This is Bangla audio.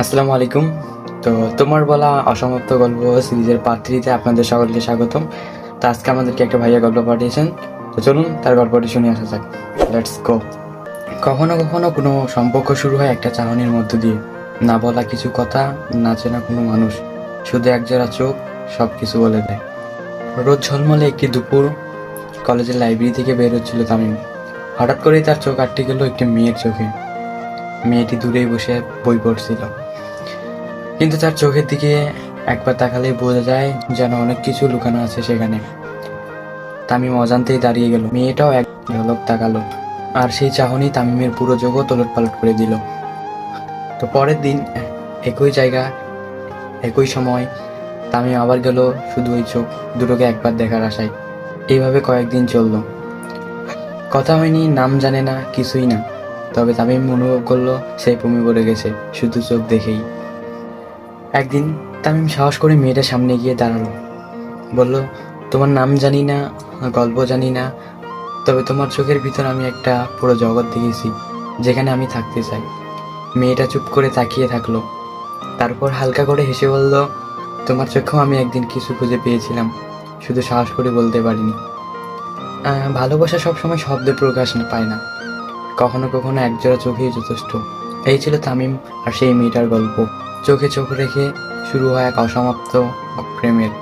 আসসালামু আলাইকুম। তো তোমার বলা অসমাপ্ত গল্প সিরিজের পার্ট থ্রিতে আপনাদের সকলকে স্বাগতম। তো আজকে আমাদেরকে একটা ভাইয়া গল্প পাঠিয়েছেন। তো চলুন তার গল্পটি শুনে আসা যাক। লেটস গো কখনো কখনো কোনো সম্পর্ক শুরু হয় একটা চাহনির মধ্য দিয়ে। না বলা কিছু কথা, না চেনা কোনো মানুষ। শুধু একজোড়া চোখ সব কিছু বলে দেয়। রোজ ঝলমলে একটি দুপুর, কলেজের লাইব্রেরি থেকে বের হচ্ছিল তামিম। হঠাৎ করেই তার চোখ আটকে গেল একটি মেয়ের চোখে। মেয়েটি দূরেই বসে বই পড়ছিল। কিন্তু তার চোখের দিকে একবার তাকালেই বোঝা যায় যেন অনেক কিছু লুকানো আছে সেখানে। তামিম অজান্তেই দাঁড়িয়ে গেল। মেয়েটাও এক ঝলক তাকালো আর সেই চাহনি তামিমের পুরো জগৎ ওলট পালট করে দিল। তো পরের দিন একই জায়গা, একই সময় তামিম আবার গেল শুধু ওই চোখ দুটোকে একবার দেখার আশায়। এইভাবে কয়েকদিন চলল। কথা হয়নি, নাম জানে না, কিছুই না। তবে তামিম অনুভব করল সেই ভূমি পড়ে গেছে, শুধু চোখ দেখেই। একদিন তামিম সাহস করে মেয়েটার সামনে গিয়ে দাঁড়াল। বলল, তোমার নাম জানি না, গল্প জানি না, তবে তোমার চোখের ভিতর আমি একটা পুরো জগৎ দেখেছি, যেখানে আমি থাকতে চাই। মেয়েটা চুপ করে তাকিয়ে থাকল। তারপর হালকা করে হেসে বলল, তোমার চোখেও আমি একদিন কিছু খুঁজে পেয়েছিলাম, শুধু সাহস করে বলতে পারিনি। ভালোবাসা সবসময় শব্দে প্রকাশ পায় না। কখনো কখনো একজোড়া চোখেই যথেষ্ট। এই ছিল তামিম আর সেই মেয়েটার গল্প। চোখে চোখ রেখে শুরু হয় এক অসমাপ্ত প্রেমের